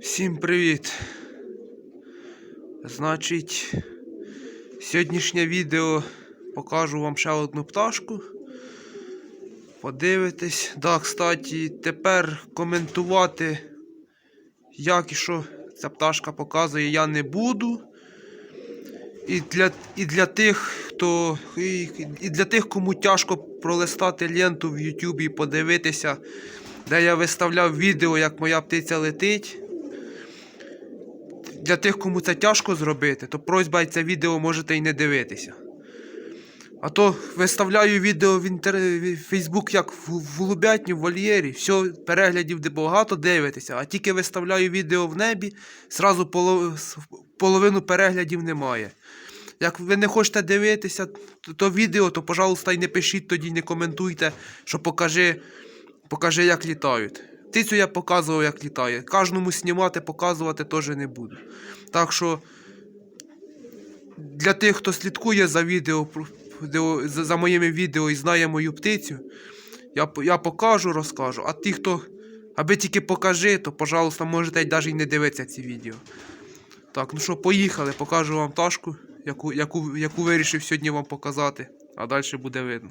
Всім привіт! Значить, сьогоднішнє відео покажу вам ще одну пташку. Подивитесь. Да, кстати, тепер коментувати, як і що ця пташка показує, я не буду. І для, і для тих, хто. І, і для тих, кому тяжко пролистати ленту в Ютубі і подивитися, де я виставляв відео, як моя птиця летить. Для тих, кому це тяжко зробити, то просьба це відео можете і не дивитися. А то виставляю відео в інтер... Фейсбук як в, голубятні, в вольєрі, все, переглядів де багато дивитеся, а тільки виставляю відео в небі, зразу полов... половину переглядів немає. Як ви не хочете дивитися то, відео, то, пожалуйста, й не пишіть тоді, не коментуйте, що покажи, покажи, як літають. Птицю я показував, як літає. Кожному знімати, показувати теж не буду. Так що для тих, хто слідкує за відео, за, моїми відео і знає мою птицю, я, я покажу, розкажу. А ті, хто аби тільки покажи, то, пожалуйста, можете навіть не дивитися ці відео. Так, ну що, поїхали, покажу вам пташку, яку, яку, яку вирішив сьогодні вам показати, а далі буде видно.